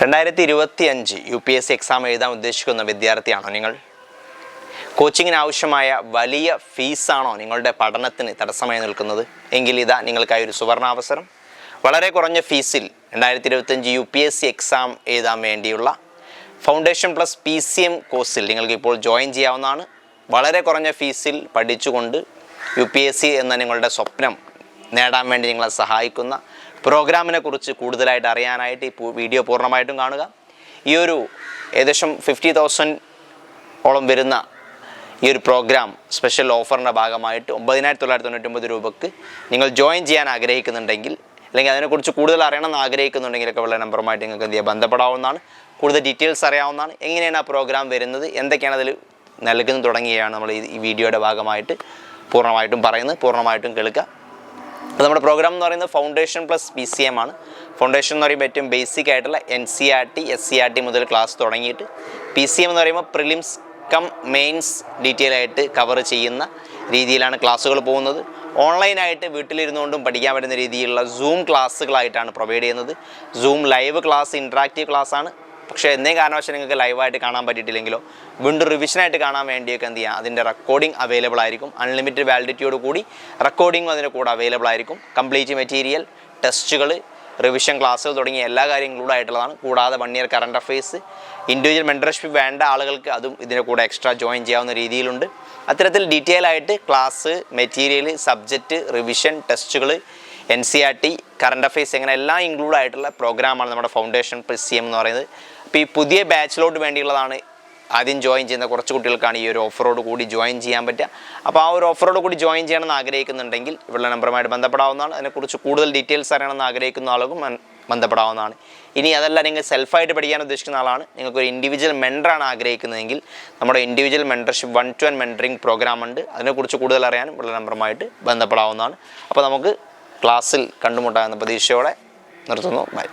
രണ്ടായിരത്തി ഇരുപത്തി അഞ്ച് U P S C exam എഴുതാൻ ഉദ്ദേശിക്കുന്ന വിദ്യാർത്ഥിയാണോ നിങ്ങൾ? കോച്ചിങ്ങിന് ആവശ്യമായ വലിയ ഫീസാണോ നിങ്ങളുടെ പഠനത്തിന് തടസ്സമായി നിൽക്കുന്നത്? എങ്കിൽ ഇതാ നിങ്ങൾക്കായി ഒരു സുവർണാവസരം. വളരെ കുറഞ്ഞ ഫീസിൽ രണ്ടായിരത്തി ഇരുപത്തഞ്ച് U P S C exam എഴുതാൻ വേണ്ടിയുള്ള foundation plus P C M കോഴ്സിൽ നിങ്ങൾക്ക് ഇപ്പോൾ ജോയിൻ ചെയ്യാവുന്നതാണ്. വളരെ കുറഞ്ഞ ഫീസിൽ പഠിച്ചുകൊണ്ട് യു പി എസ് സി എന്ന നിങ്ങളുടെ സ്വപ്നം നേടാൻ വേണ്ടി നിങ്ങളെ സഹായിക്കുന്ന പ്രോഗ്രാമിനെ കുറിച്ച് കൂടുതലായിട്ട് അറിയാനായിട്ട് ഈ വീഡിയോ പൂർണമായിട്ടും കാണുക. ഈ ഒരു ഏകദേശം ഫിഫ്റ്റി തൗസൻഡ് ഓളം വരുന്ന ഈ ഒരു പ്രോഗ്രാം സ്പെഷ്യൽ ഓഫറിന്റെ ഭാഗമായിട്ട് ഒമ്പതിനായിരത്തി തൊള്ളായിരത്തി തൊണ്ണൂറ്റൊമ്പത് രൂപക്ക് നിങ്ങൾ ജോയിൻ ചെയ്യാൻ ആഗ്രഹിക്കുന്നുണ്ടെങ്കിൽ അല്ലെങ്കിൽ അതിനെക്കുറിച്ച് കൂടുതൽ അറിയണമെന്ന് ആഗ്രഹിക്കുന്നുണ്ടെങ്കിലൊക്കെ ഉള്ള നമ്പറുമായിട്ട് നിങ്ങൾക്ക് എന്ത് ചെയ്യാം? ബന്ധപ്പെടാവുന്നതാണ്. കൂടുതൽ ഡീറ്റെയിൽസ് അറിയാവുന്നതാണ്. എങ്ങനെയാണ് ആ പ്രോഗ്രാം വരുന്നത്? എന്തൊക്കെയാണ് അതിൽ നൽകുന്നത് തുടങ്ങിയാണ് നമ്മൾ ഈ വീഡിയോയുടെ ഭാഗമായിട്ട് പൂർണമായിട്ടും പറയുന്നത്. പൂർണമായിട്ടും കേൾക്കുക. നമ്മുടെ പ്രോഗ്രാം എന്ന് പറയുന്നത് foundation plus P C M ആണ്. ഫൗണ്ടേഷൻ എന്ന് പറയുമ്പോൾ ഏറ്റവും ബേസിക് ആയിട്ടുള്ള N C R T S C R T മുതൽ ക്ലാസ് തുടങ്ങിയിട്ട് പി സി എം എന്ന് പറയുമ്പോൾ പ്രിലിംസ് കം മെയിൻസ് ഡീറ്റെയിൽ ആയിട്ട് കവർ ചെയ്യുന്ന രീതിയിലാണ് ക്ലാസ്സുകൾ പോകുന്നത്. ഓൺലൈനായിട്ട് വീട്ടിലിരുന്നുകൊണ്ടും പഠിക്കാൻ പറ്റുന്ന രീതിയിലുള്ള സൂം ക്ലാസ്സുകളായിട്ടാണ് പ്രൊവൈഡ് ചെയ്യുന്നത്. Zoom live class interactive class ആണ്. പക്ഷേ എന്നേ കാരണവശാൽ നിങ്ങൾക്ക് ലൈവായിട്ട് കാണാൻ പറ്റിയിട്ടില്ലെങ്കിലോ വീണ്ടും റിവിഷനായിട്ട് കാണാൻ വേണ്ടിയൊക്കെ എന്ത് ചെയ്യാം? അതിന്റെ റെക്കോർഡിംഗ് അവൈലബിൾ ആയിരിക്കും. അൺലിമിറ്റഡ് വാലിഡിറ്റിയോട് കൂടി റെക്കോർഡിംഗും അതിന്റെ കൂടെ അവൈലബിൾ ആയിരിക്കും. കംപ്ലീറ്റ് മെറ്റീരിയൽ ടെസ്റ്റുകൾ റിവിഷൻ ക്ലാസ്സുകൾ തുടങ്ങിയ എല്ലാ കാര്യങ്ങളും കൂടെ ആയിട്ടുള്ളതാണ്. കൂടാതെ one year current affairs individual mentorship വേണ്ട ആളുകൾക്ക് അതും ഇതിന്റെ കൂടെ എക്സ്ട്രാ ജോയിൻ ചെയ്യാവുന്ന രീതിയിലുണ്ട്. അത്തരത്തിൽ ഡീറ്റെയിൽ ആയിട്ട് ക്ലാസ് മെറ്റീരിയൽ സബ്ജക്റ്റ് റിവിഷൻ ടെസ്റ്റുകൾ N C R T current affairs ഇങ്ങനെ എല്ലാം ഇൻക്ലൂഡ് ആയിട്ടുള്ള പ്രോഗ്രാമാണ് നമ്മുടെ ഫൗണ്ടേഷൻ സി എം എന്ന് പറയുന്നത്. അപ്പോൾ ഈ പുതിയ ബാച്ചിലോട്ട് വേണ്ടിയുള്ളതാണ് ആദ്യം ജോയിൻ ചെയ്യുന്ന കുറച്ച് കുട്ടികൾക്കാണ് ഈ ഒരു ഓഫറോട് കൂടി ജോയിൻ ചെയ്യാൻ പറ്റുക. അപ്പോൾ ആ ഒരു ഓഫറോട് കൂടി ജോയിൻ ചെയ്യണമെന്ന് ആഗ്രഹിക്കുന്നുണ്ടെങ്കിൽ ഇവിടെ നമ്പറുമായിട്ട് ബന്ധപ്പെടാവുന്നതാണ്. അതിനെക്കുറിച്ച് കൂടുതൽ ഡീറ്റെയിൽസ് അറിയണമെന്ന് ആഗ്രഹിക്കുന്ന ആളുകളും ബന്ധപ്പെടാവുന്നതാണ്. ഇനി അതല്ല നിങ്ങൾ സെൽഫായിട്ട് പഠിക്കാൻ ഉദ്ദേശിക്കുന്ന ആളാണ്. നിങ്ങൾക്ക് ഒരു ഇൻഡിവിജ്വൽ മെന്ററാണ് ആഗ്രഹിക്കുന്നതെങ്കിൽ നമ്മുടെ individual mentorship one to one mentoring program ഉണ്ട്. അതിനെക്കുറിച്ച് കൂടുതൽ അറിയാനും ഉള്ള നമ്പറുമായിട്ട് ബന്ധപ്പെടാവുന്നതാണ്. അപ്പോൾ നമുക്ക് ക്ലാസ്സിൽ കണ്ടുമുട്ടാമെന്ന പ്രതീക്ഷയോടെ നിർത്തുന്നു. ബൈ.